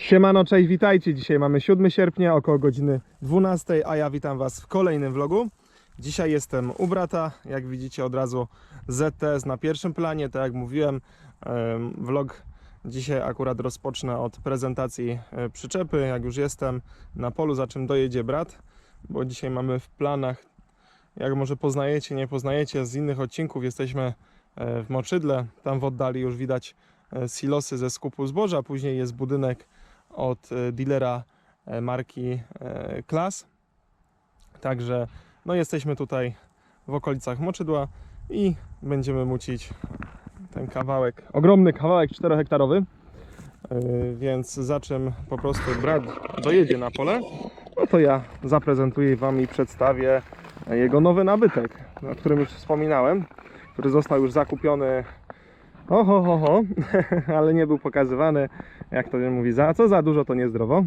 Siemano, cześć, witajcie. Dzisiaj mamy 7 sierpnia, około godziny 12, a ja witam Was w kolejnym vlogu. Dzisiaj jestem u brata, jak widzicie od razu ZTS na pierwszym planie, tak jak mówiłem, em, vlog dzisiaj akurat rozpocznę od prezentacji e, przyczepy, jak już jestem na polu, za czym dojedzie brat, bo dzisiaj mamy w planach, jak może poznajecie, nie poznajecie, z innych odcinków jesteśmy e, w Moczydle, tam w oddali już widać e, silosy ze skupu zboża, później jest budynek od e, dealera e, marki e, Klas. Także no jesteśmy tutaj w okolicach Moczydła i będziemy mucić ten kawałek, ogromny kawałek 4 hektarowy. Więc za czym po prostu brat dojedzie na pole, no to ja zaprezentuję Wam i przedstawię jego nowy nabytek, o którym już wspominałem, który został już zakupiony oho, ho, ho, ale nie był pokazywany, jak to się mówi, za co za dużo to niezdrowo,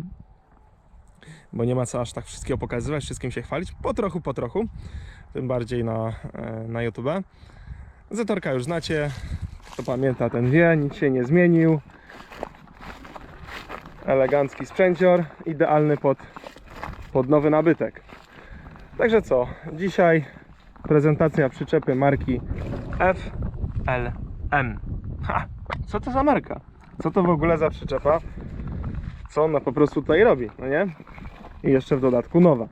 bo nie ma co aż tak wszystkiego pokazywać, wszystkim się chwalić, po trochu, po trochu, tym bardziej na, e, na YouTube. Zatorka już znacie, kto pamięta ten wie, nic się nie zmienił. Elegancki sprzęcior, idealny pod, pod nowy nabytek. Także co, dzisiaj prezentacja przyczepy marki FLM. Ha, co to za marka? Co to w ogóle za przyczepa? Co ona po prostu tutaj robi, no nie? I jeszcze w dodatku nowa.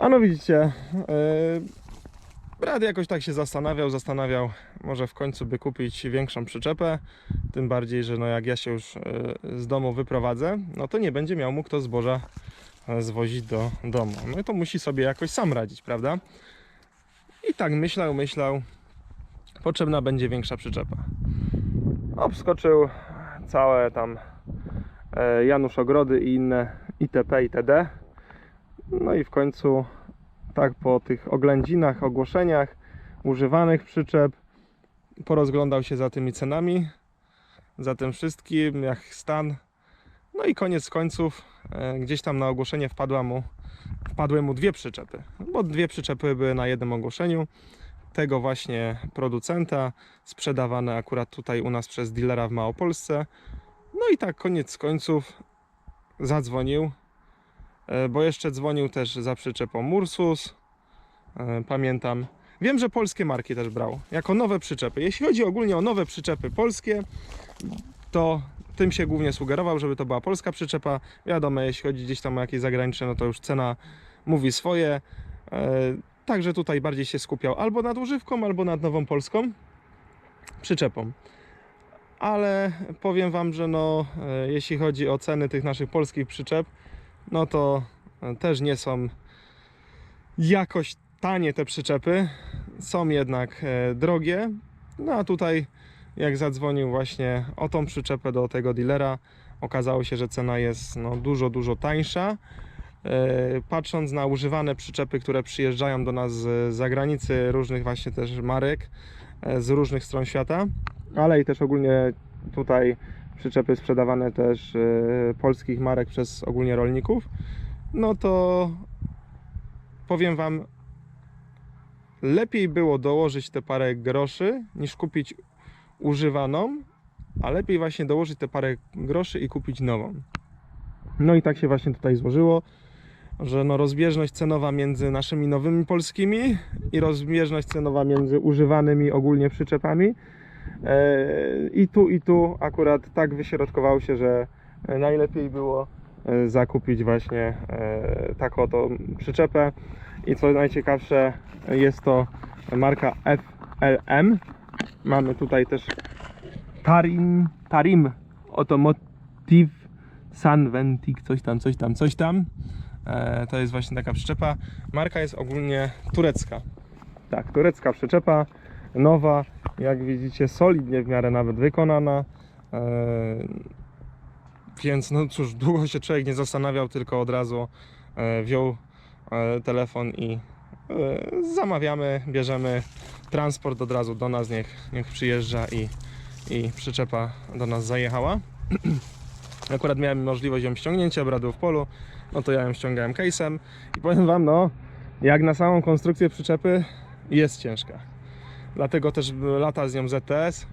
A no widzicie, yy, brat jakoś tak się zastanawiał, zastanawiał, może w końcu by kupić większą przyczepę. Tym bardziej, że no jak ja się już yy, z domu wyprowadzę, no to nie będzie miał mu kto zboża e, zwozić do domu. No i to musi sobie jakoś sam radzić, prawda? I tak myślał, myślał, potrzebna będzie większa przyczepa. Obskoczył całe tam e, Janusz Ogrody i inne itp. itd. No i w końcu tak po tych oględzinach, ogłoszeniach używanych przyczep porozglądał się za tymi cenami, za tym wszystkim, jak stan. No i koniec końców e, gdzieś tam na ogłoszenie wpadła mu, wpadły mu dwie przyczepy, bo dwie przyczepy były na jednym ogłoszeniu tego właśnie producenta, sprzedawane akurat tutaj u nas przez dealera w Małopolsce. No i tak koniec końców zadzwonił, e, bo jeszcze dzwonił też za przyczepą Mursus. E, Pamiętam. Wiem, że polskie marki też brał, jako nowe przyczepy. Jeśli chodzi ogólnie o nowe przyczepy polskie, to tym się głównie sugerował, żeby to była polska przyczepa. Wiadomo, jeśli chodzi gdzieś tam o jakieś zagraniczne, no to już cena mówi swoje. Także tutaj bardziej się skupiał albo nad używką, albo nad nową polską przyczepą. Ale powiem Wam, że no, e, jeśli chodzi o ceny tych naszych polskich przyczep, no to e, też nie są jakoś tanie te przyczepy. Są jednak e, drogie. No a tutaj, jak zadzwonił właśnie o tą przyczepę do tego dealera, okazało się, że cena jest no, dużo, dużo tańsza. E, patrząc na używane przyczepy, które przyjeżdżają do nas z zagranicy, różnych właśnie też marek, e, z różnych stron świata, ale i też ogólnie tutaj przyczepy sprzedawane też e, polskich marek przez ogólnie rolników, no to powiem Wam, lepiej było dołożyć te parę groszy niż kupić używaną, a lepiej właśnie dołożyć te parę groszy i kupić nową. No i tak się właśnie tutaj złożyło że no rozbieżność cenowa między naszymi nowymi polskimi i rozbieżność cenowa między używanymi ogólnie przyczepami. E, i tu i tu akurat tak wyśrodkowało się, że najlepiej było e, zakupić właśnie e, taką oto przyczepę. I co najciekawsze jest to marka FLM mamy tutaj też Tarim Tarim Automotive Sunventic coś tam, coś tam, coś tam. E, To jest właśnie taka przyczepa. Marka jest ogólnie turecka. Tak, turecka przyczepa, nowa, jak widzicie, solidnie w miarę nawet wykonana. E, Więc no cóż, długo się człowiek nie zastanawiał, tylko od razu e, wziął e, telefon i e, zamawiamy, bierzemy transport od razu do nas, niech, niech przyjeżdża i, i przyczepa do nas zajechała. Akurat miałem możliwość ją ściągnięcia, bradł w polu, no to ja ją ściągałem case'em i powiem Wam, no, jak na samą konstrukcję przyczepy jest ciężka. Dlatego też lata z nią ZTS.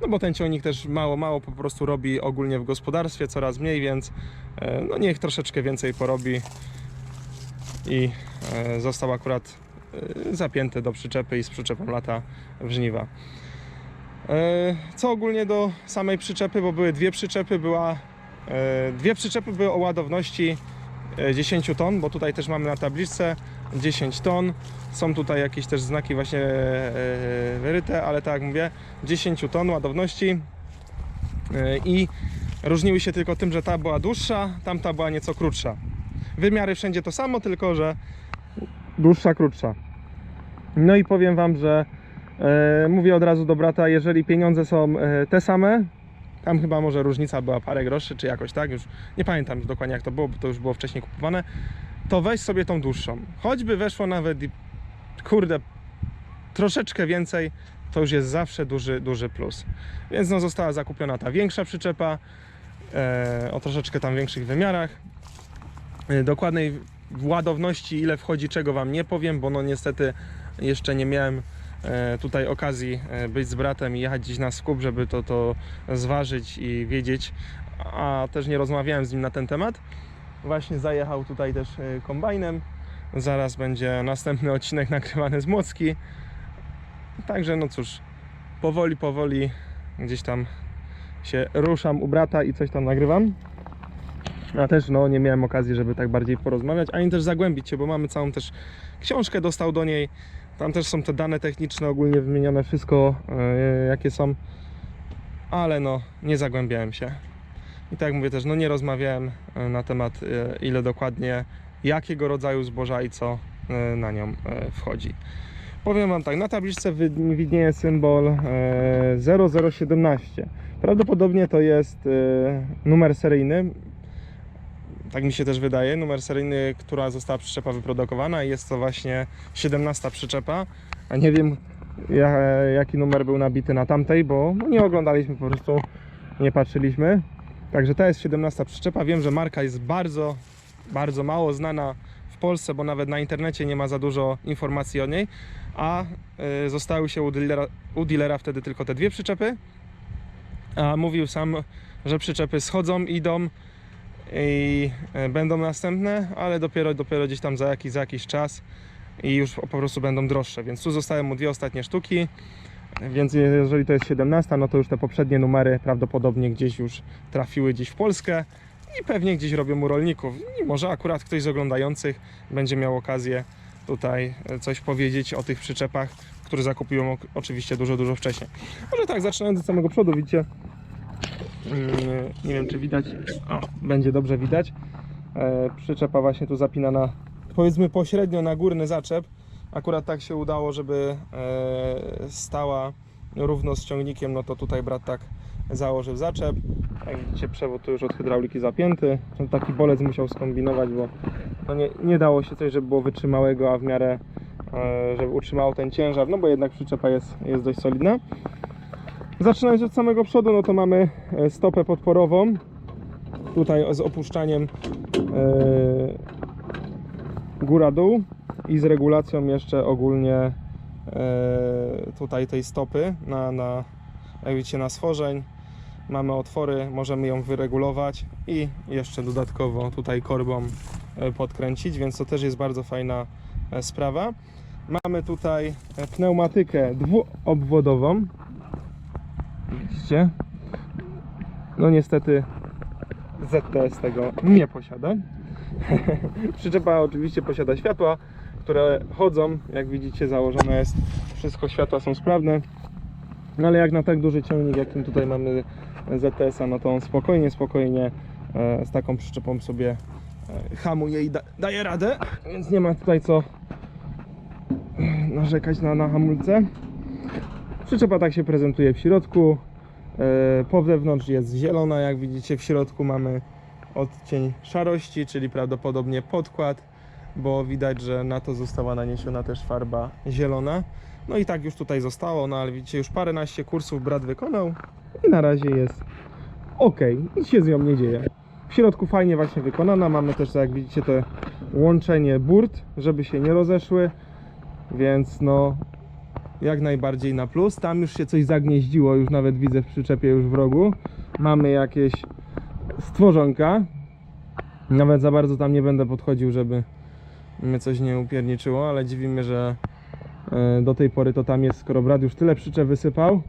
no bo ten ciągnik też mało, mało po prostu robi ogólnie w gospodarstwie, coraz mniej, więc e, no niech troszeczkę więcej porobi i e, został akurat e, zapięty do przyczepy i z przyczepą lata w żniwa. Co ogólnie do samej przyczepy, bo były dwie przyczepy, była dwie przyczepy były o ładowności 10 ton, bo tutaj też mamy na tabliczce 10 ton. Są tutaj jakieś też znaki właśnie e, wyryte, ale tak jak mówię, 10 ton ładowności E, i różniły się tylko tym, że ta była dłuższa, tamta była nieco krótsza. Wymiary wszędzie to samo, tylko że dłuższa, krótsza. No i powiem Wam, że e, mówię od razu do brata, jeżeli pieniądze są e, te same, tam chyba może różnica była parę groszy, czy jakoś tak, już nie pamiętam dokładnie jak to było, bo to już było wcześniej kupowane, to weź sobie tą dłuższą. Choćby weszło nawet, i, kurde, troszeczkę więcej, to już jest zawsze duży, duży plus. Więc no, została zakupiona ta większa przyczepa, e, o troszeczkę tam większych wymiarach. E, dokładnej ładowności, ile wchodzi, czego Wam nie powiem, bo no niestety jeszcze nie miałem tutaj okazji e, być z bratem i jechać gdzieś na skup, żeby to, to zważyć i wiedzieć, a też nie rozmawiałem z nim na ten temat. Właśnie zajechał tutaj też e, kombajnem. Zaraz będzie następny odcinek nagrywany z Młocki. Także no cóż, powoli, powoli gdzieś tam się ruszam u brata i coś tam nagrywam. A też no nie miałem okazji, żeby tak bardziej porozmawiać, ani też zagłębić się, bo mamy całą też książkę dostał do niej. Tam też są te dane techniczne ogólnie wymienione, wszystko e, jakie są. Ale no nie zagłębiałem się. I tak jak mówię też, no nie rozmawiałem e, na temat e, ile dokładnie, jakiego rodzaju zboża i co na nią wchodzi. Powiem Wam tak, na tabliczce wi- widnieje symbol e, 0017. Prawdopodobnie to jest numer seryjny. Tak mi się też wydaje, numer seryjny, która została przyczepa wyprodukowana i jest to właśnie 17 przyczepa. A nie wiem ja, jaki numer był nabity na tamtej, bo no, nie oglądaliśmy po prostu, nie patrzyliśmy. Także to jest 17 przyczepa. Wiem, że marka jest bardzo, bardzo mało znana w Polsce, bo nawet na internecie nie ma za dużo informacji o niej, a y, zostały się u dealera, u dealera wtedy tylko te dwie przyczepy. A mówił sam, że przyczepy schodzą, idą i y, będą następne, ale dopiero, dopiero gdzieś tam za jakiś, za jakiś czas i już po prostu będą droższe. Więc tu zostały mu dwie ostatnie sztuki. Więc jeżeli to jest 17, no to już te poprzednie numery prawdopodobnie gdzieś już trafiły gdzieś w Polskę i pewnie gdzieś robią u rolników. I może akurat ktoś z oglądających będzie miał okazję tutaj e, coś powiedzieć o tych przyczepach, które zakupiłem oczywiście dużo, dużo wcześniej. Może tak, zaczynając od samego przodu, widzicie, nie wiem czy widać, o, będzie dobrze widać. E, przyczepa właśnie tu zapinana powiedzmy pośrednio na górny zaczep. Akurat tak się udało, żeby e, stała równo z ciągnikiem, no to tutaj brat tak założył zaczep. Jak widzicie przewód tu już od hydrauliki zapięty. Taki bolec musiał skombinować, bo no nie, nie dało się coś, żeby było wytrzymałego, a w miarę e, żeby utrzymało ten ciężar, no bo jednak przyczepa jest, jest dość solidna. Zaczynając od samego przodu, no to mamy e, stopę podporową. Tutaj z opuszczaniem e, góra-dół i z regulacją jeszcze ogólnie e, tutaj tej stopy na, na, jak widzicie na stworzeń. Mamy otwory, możemy ją wyregulować i jeszcze dodatkowo tutaj korbą podkręcić, więc to też jest bardzo fajna sprawa. Mamy tutaj pneumatykę dwuobwodową. Widzicie? No niestety ZTS tego nie posiada. Przyczepa oczywiście posiada światła, które chodzą. Jak widzicie założone jest wszystko, światła są sprawne. No ale jak na tak duży ciągnik, jakim tutaj mamy ZTS-a, no to on spokojnie, spokojnie e, z taką przyczepą sobie e, hamuje i da, daje radę, więc nie ma tutaj co narzekać na, na hamulce. Przyczepa tak się prezentuje w środku. E, Po wewnątrz jest zielona, jak widzicie w środku mamy odcień szarości, czyli prawdopodobnie podkład, bo widać, że na to została naniesiona też farba zielona. No i tak już tutaj zostało, no ale widzicie, już paręnaście kursów brat wykonał i na razie jest ok, nic się z nią nie dzieje. W środku fajnie właśnie wykonana, mamy też jak widzicie to łączenie burt, żeby się nie rozeszły, więc no jak najbardziej na plus. Tam już się coś zagnieździło, już nawet widzę w przyczepie już w rogu. Mamy jakieś stworzonka. Nawet za bardzo tam nie będę podchodził, żeby mnie coś nie upierniczyło, ale dziwi mnie, że e, do tej pory to tam jest, skoro brat już tyle przyczep wysypał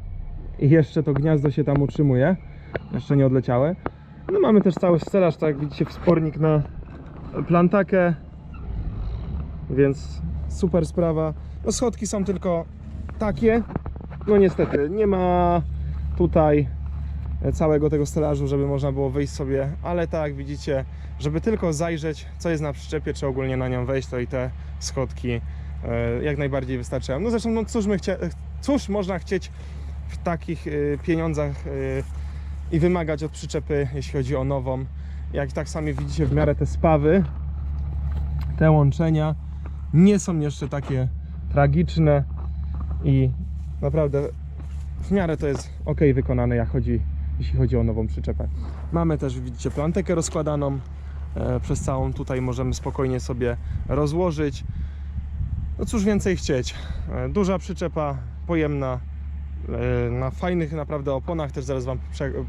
i jeszcze to gniazdo się tam utrzymuje. Jeszcze nie odleciały. No mamy też cały stelaż, tak jak widzicie, wspornik na plantakę, więc super sprawa. No schodki są tylko takie. No niestety, nie ma tutaj całego tego stelażu, żeby można było wyjść sobie, ale tak jak widzicie, żeby tylko zajrzeć, co jest na przyczepie, czy ogólnie na nią wejść, to i te schodki e, jak najbardziej wystarczają. No zresztą, no cóż, my chcia... cóż można chcieć w takich e, pieniądzach e, i wymagać od przyczepy, jeśli chodzi o nową. Jak tak sami widzicie, w miarę te spawy, te łączenia nie są jeszcze takie tragiczne i naprawdę w miarę to jest ok wykonane, jak chodzi, jeśli chodzi o nową przyczepę. Mamy też, widzicie, plantekę rozkładaną. E, przez całą tutaj możemy spokojnie sobie rozłożyć. No cóż więcej chcieć. E, duża przyczepa, pojemna, e, na fajnych naprawdę oponach, też zaraz Wam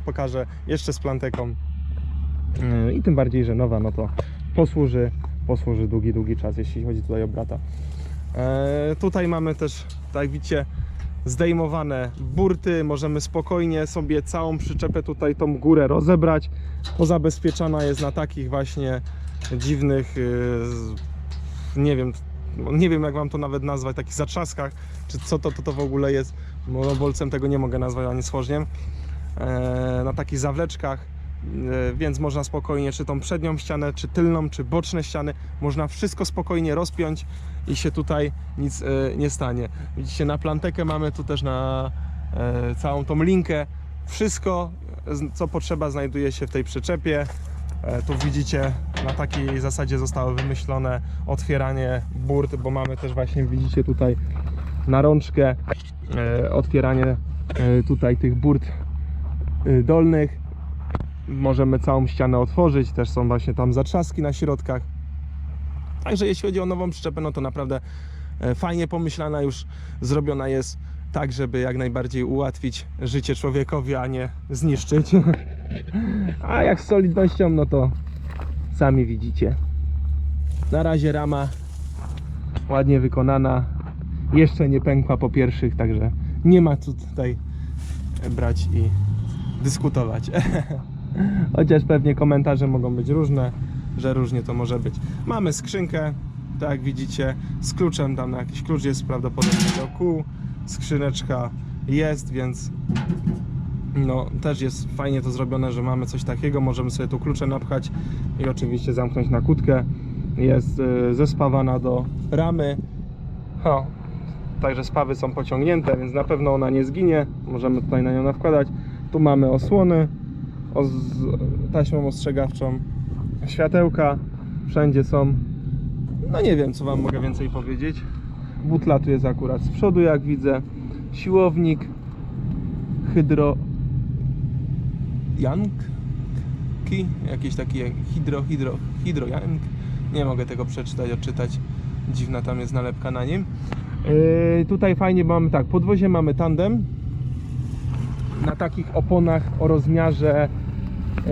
pokażę jeszcze z planteką. E, I tym bardziej, że nowa, no to posłuży, posłuży długi, długi czas, jeśli chodzi tutaj o brata. E, tutaj mamy też, tak widzicie, zdejmowane burty. Możemy spokojnie sobie całą przyczepę tutaj tą górę rozebrać. Pozabezpieczona jest na takich właśnie dziwnych, z- nie wiem, nie wiem jak wam to nawet nazwać, takich zatrzaskach, czy co to, to, to w ogóle jest. Monobolcem tego nie mogę nazwać ani słożniem. E, na takich zawleczkach, e, więc można spokojnie, czy tą przednią ścianę, czy tylną, czy boczne ściany, można wszystko spokojnie rozpiąć i się tutaj nic e, nie stanie. Widzicie, na plantekę mamy tu też na e, całą tą linkę. Wszystko, co potrzeba, znajduje się w tej przyczepie. E, tu widzicie, na takiej zasadzie zostało wymyślone otwieranie burt, bo mamy też właśnie, widzicie tutaj na rączkę e, otwieranie e, tutaj tych burt e, dolnych. Możemy całą ścianę otworzyć, też są właśnie tam zatrzaski na środkach. Także jeśli chodzi o nową przyczepę, no to naprawdę e, fajnie pomyślana, już zrobiona jest tak, żeby jak najbardziej ułatwić życie człowiekowi, a nie zniszczyć. A jak z solidnością, no to sami widzicie. Na razie rama ładnie wykonana, jeszcze nie pękła po pierwszych, także nie ma co tutaj brać i dyskutować. Chociaż pewnie komentarze mogą być różne, że różnie to może być. Mamy skrzynkę, tak jak widzicie, z kluczem, tam na jakiś klucz jest prawdopodobnie do kół. Skrzyneczka jest, więc no też jest fajnie to zrobione, że mamy coś takiego. Możemy sobie tu klucze napchać i oczywiście zamknąć na kłódkę. Jest y, zespawana do ramy. O, także spawy są pociągnięte, więc na pewno ona nie zginie. Możemy tutaj na nią nawkładać. Tu mamy osłony z taśmą ostrzegawczą, światełka, wszędzie są. No nie wiem, co Wam mogę więcej powiedzieć. Butla tu jest akurat z przodu, jak widzę. Siłownik, hydro... Jank? Ki? Jakiś taki jak hydro, hydro, hydro jank. Nie mogę tego przeczytać, odczytać. Dziwna tam jest nalepka na nim. Yy, tutaj fajnie mamy tak, podwozie mamy tandem na takich oponach o rozmiarze e,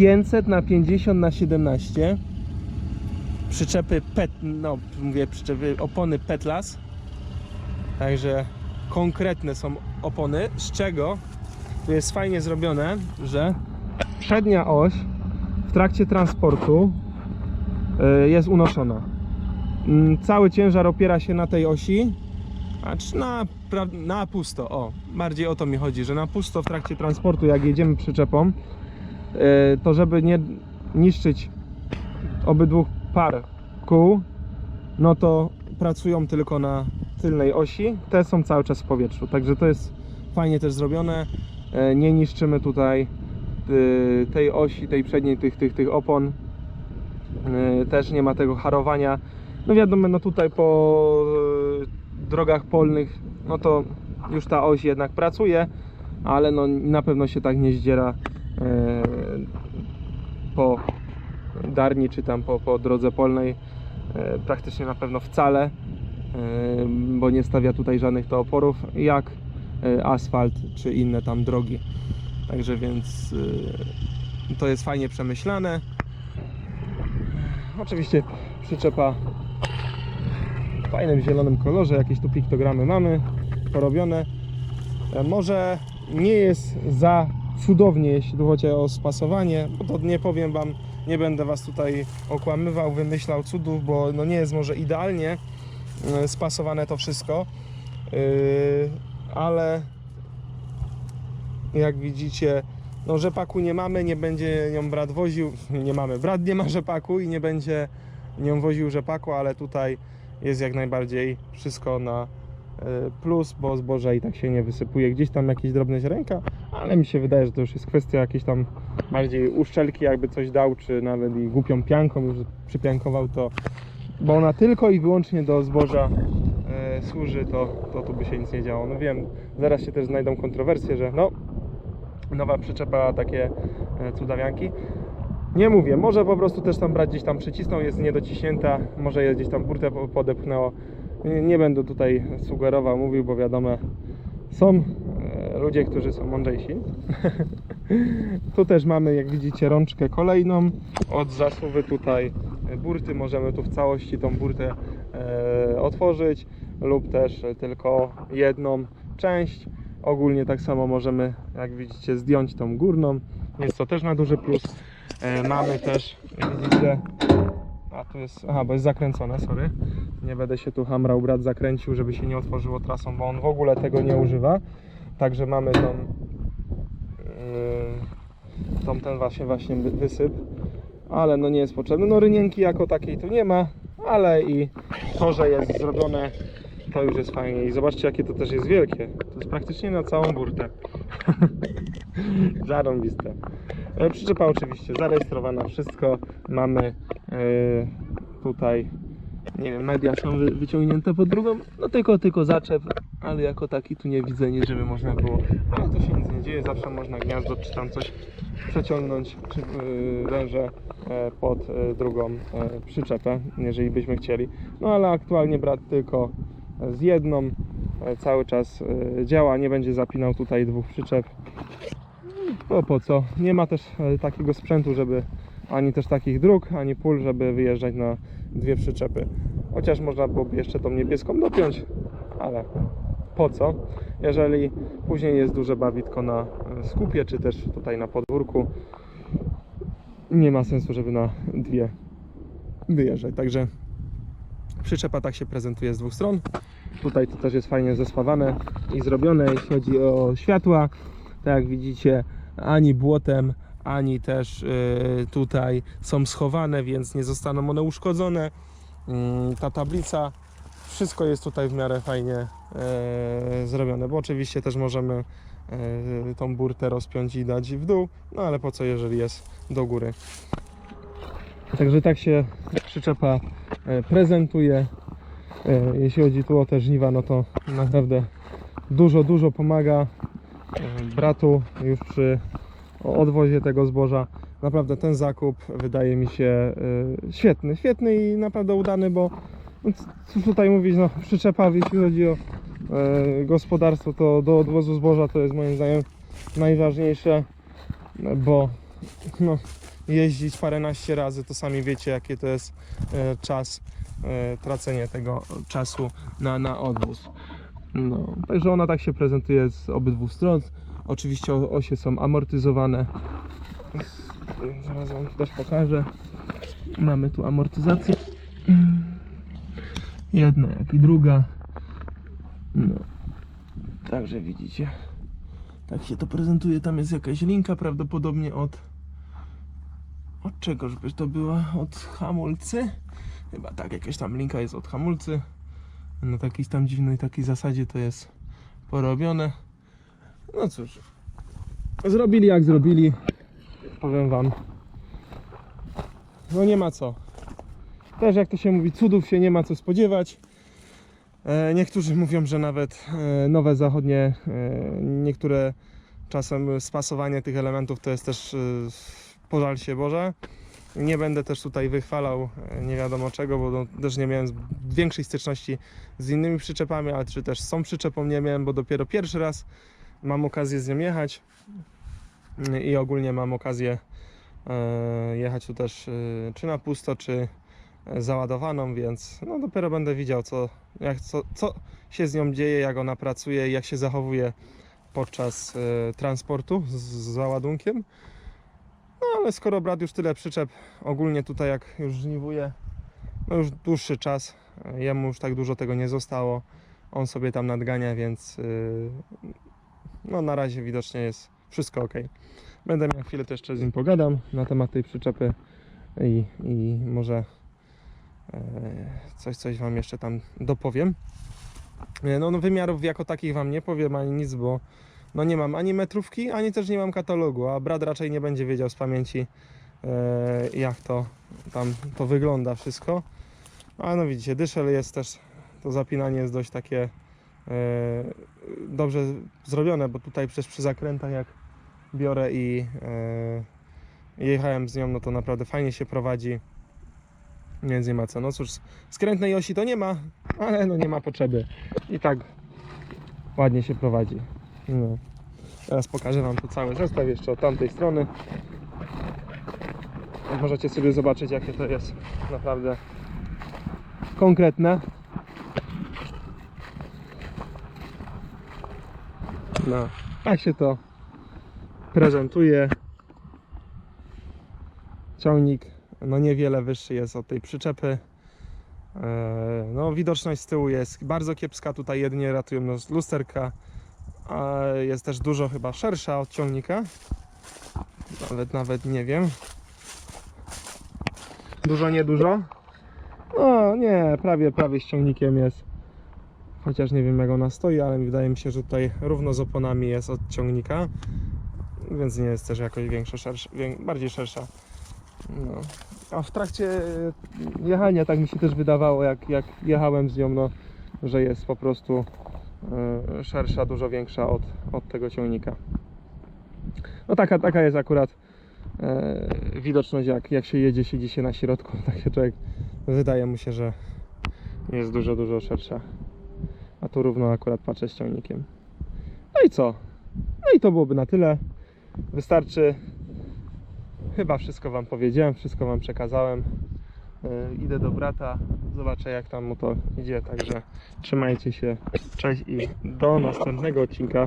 500 na 50 na 17 przyczepy pet, no mówię przyczepy, opony Petlas. Także konkretne są opony, z czego tu jest fajnie zrobione, że przednia oś w trakcie transportu e, jest unoszona. Mm, cały ciężar opiera się na tej osi a czy na, na pusto, o, bardziej o to mi chodzi, że na pusto w trakcie transportu, jak jedziemy przyczepą, to żeby nie niszczyć obydwu par kół, no to pracują tylko na tylnej osi, te są cały czas w powietrzu, także to jest fajnie też zrobione, Yy, nie niszczymy tutaj yy, tej osi, tej przedniej, tych, tych, tych opon, też nie ma tego harowania, no wiadomo, no tutaj po drogach polnych, no to już ta oś jednak pracuje, ale no na pewno się tak nie zdziera po darni czy tam po, po drodze polnej, e, praktycznie na pewno wcale. bo nie stawia tutaj żadnych to oporów, jak e, asfalt czy inne tam drogi. Także więc e, to jest fajnie przemyślane. Oczywiście przyczepa w fajnym zielonym kolorze, jakieś tu piktogramy mamy porobione. E, Może nie jest za cudownie, jeśli chodzi o spasowanie, to nie powiem Wam, nie będę Was tutaj okłamywał, wymyślał cudów, bo no nie jest może idealnie e, spasowane to wszystko, Yy, ale jak widzicie, no rzepaku nie mamy, nie będzie nią brat woził, nie mamy, brat nie ma rzepaku i nie będzie nią woził rzepaku, ale tutaj jest jak najbardziej wszystko na e, plus, bo zboże i tak się nie wysypuje. Gdzieś tam jakieś drobne ziarenka, ale mi się wydaje, że to już jest kwestia jakiejś tam bardziej uszczelki, jakby coś dał, czy nawet i głupią pianką już przypiankował to, bo ona tylko i wyłącznie do zboża e, służy, to, to tu by się nic nie działo. No wiem, zaraz się też znajdą kontrowersje, że no, nowa przyczepa takie e, cudawianki. Nie mówię, może po prostu też tam brać gdzieś tam przycisnął, jest niedociśnięta, może jest gdzieś tam burtę po- podepchnęło. Nie, nie będę tutaj sugerował, mówił, bo wiadomo, są e, ludzie, którzy są mądrzejsi. tu też mamy, jak widzicie, rączkę kolejną od zasuwy tutaj e, burty. Możemy tu w całości tą burtę e, otworzyć lub też tylko jedną część. Ogólnie tak samo możemy, jak widzicie, zdjąć tą górną. Jest to też na duży plus. E, mamy też, jak widzicie, a tu jest, aha, bo jest zakręcone, sorry. Nie będę się tu hamrał, brat zakręcił, żeby się nie otworzyło trasą, bo on w ogóle tego nie używa. Także mamy tą, yy, tą ten właśnie, właśnie wy- wysyp, ale no nie jest potrzebny. No rynienki jako takiej tu nie ma, ale i to, że jest zrobione, to już jest fajnie. I zobaczcie, jakie to też jest wielkie. To jest praktycznie na całą burtę. Zarąbiste. E, Przyczepa oczywiście zarejestrowana, wszystko mamy e, tutaj, nie wiem, media są wy, wyciągnięte pod drugą, no tylko, tylko zaczep, ale jako taki tu nie widzę nic, żeby można było, ale to się nic nie dzieje, zawsze można gniazdo czy tam coś przeciągnąć, czy yy, węże e, pod e, drugą e, przyczepę, jeżeli byśmy chcieli, no ale aktualnie brat tylko z jedną cały czas działa, nie będzie zapinał tutaj dwóch przyczep, bo po co? Nie ma też takiego sprzętu, żeby ani też takich dróg, ani pól, żeby wyjeżdżać na dwie przyczepy. Chociaż można byłoby jeszcze tą niebieską dopiąć, ale po co? Jeżeli później jest duże bawitko na e, skupie, czy też tutaj na podwórku, nie ma sensu, żeby na dwie wyjeżdżać. Także przyczepa tak się prezentuje z dwóch stron. Tutaj to też jest fajnie zespawane i zrobione, jeśli chodzi o światła. Tak jak widzicie, ani błotem, ani też y, tutaj są schowane, więc nie zostaną one uszkodzone. Mm, Ta tablica, wszystko jest tutaj w miarę fajnie e, zrobione, bo oczywiście też możemy e, tą burtę rozpiąć i dać w dół, no ale po co, jeżeli jest do góry. Także tak się przyczepa prezentuje. Jeśli chodzi tu o te żniwa, no to naprawdę dużo, dużo pomaga bratu już przy odwozie tego zboża. Naprawdę ten zakup wydaje mi się e, świetny, świetny i naprawdę udany, bo no, cóż tutaj mówić, no przyczepa jeśli chodzi o e, gospodarstwo, to do odwozu zboża to jest moim zdaniem najważniejsze, bo no, jeździć paręnaście razy, to sami wiecie jakie to jest e, czas, tracenie tego czasu na, na odwóz. No, także ona tak się prezentuje z obydwu stron. Oczywiście osie są amortyzowane. Zaraz wam też pokażę. Mamy tu amortyzację. Jedna jak i druga. No. Także widzicie. Tak się to prezentuje. Tam jest jakaś linka prawdopodobnie od od czegoż by to była? Od hamulcy? Chyba tak, jakaś tam linka jest od hamulcy. Na takiej tam dziwnej takiej zasadzie to jest porobione. No cóż. Zrobili jak zrobili. Powiem wam. No nie ma co. Też jak to się mówi, cudów się nie ma co spodziewać. E, niektórzy mówią, że nawet e, nowe zachodnie, e, niektóre czasem spasowanie tych elementów to jest też pożal się Boże. Nie będę też tutaj wychwalał nie wiadomo czego, bo no, też nie miałem większej styczności z innymi przyczepami, ale czy też tą przyczepą nie miałem, bo dopiero pierwszy raz mam okazję z nią jechać i ogólnie mam okazję e, jechać tu też e, czy na pusto, czy e, załadowaną, więc no dopiero będę widział co, jak, co, co się z nią dzieje, jak ona pracuje jak się zachowuje podczas transportu z, załadunkiem. No ale skoro brat już tyle przyczep ogólnie tutaj jak już żniwuje, no już dłuższy czas, jemu już tak dużo tego nie zostało, on sobie tam nadgania, więc no na razie widocznie jest wszystko ok. Będę miał chwilę to jeszcze z nim pogadam na temat tej przyczepy i, i może e, coś, coś Wam jeszcze tam dopowiem. E, No, no wymiarów jako takich Wam nie powiem ani nic, bo no nie mam ani metrówki, ani też nie mam katalogu, a brat raczej nie będzie wiedział z pamięci e, jak to tam to wygląda wszystko. A no widzicie, dyszel jest też, to zapinanie jest dość takie dobrze zrobione, bo tutaj przecież przy zakrętach jak biorę i e, jechałem z nią, no to naprawdę fajnie się prowadzi. Więc nie ma co. No cóż, skrętnej osi to nie ma, ale no nie ma potrzeby. I tak ładnie się prowadzi. No. Teraz pokażę Wam tu cały zestaw jeszcze od tamtej strony. Możecie sobie zobaczyć jakie to jest naprawdę konkretne. No, tak się to prezentuje. Ciągnik no niewiele wyższy jest od tej przyczepy. Eee, No widoczność z tyłu jest bardzo kiepska, tutaj jedynie ratują nas lusterka, a jest też dużo chyba szersza od ciągnika. Nawet nawet nie wiem. Dużo, niedużo? No nie, prawie, prawie z ciągnikiem jest. Chociaż nie wiem jak ona stoi, ale wydaje mi się, że tutaj równo z oponami jest od ciągnika. Więc nie jest też jakoś większa, szersza, bardziej szersza. No. A w trakcie e, jechania tak mi się też wydawało, jak, jak jechałem z nią, no, że jest po prostu e, szersza, dużo większa od, od tego ciągnika. No taka, taka jest akurat e, widoczność, jak, jak się jedzie, siedzi się na środku, tak się człowiek wydaje mu się, że jest dużo, dużo szersza. A tu równo akurat patrzę z. No i co? No i to byłoby na tyle. Wystarczy. Chyba wszystko Wam powiedziałem, wszystko Wam przekazałem. Yy, idę do brata, zobaczę jak tam mu to idzie, także trzymajcie się. Cześć i do następnego odcinka.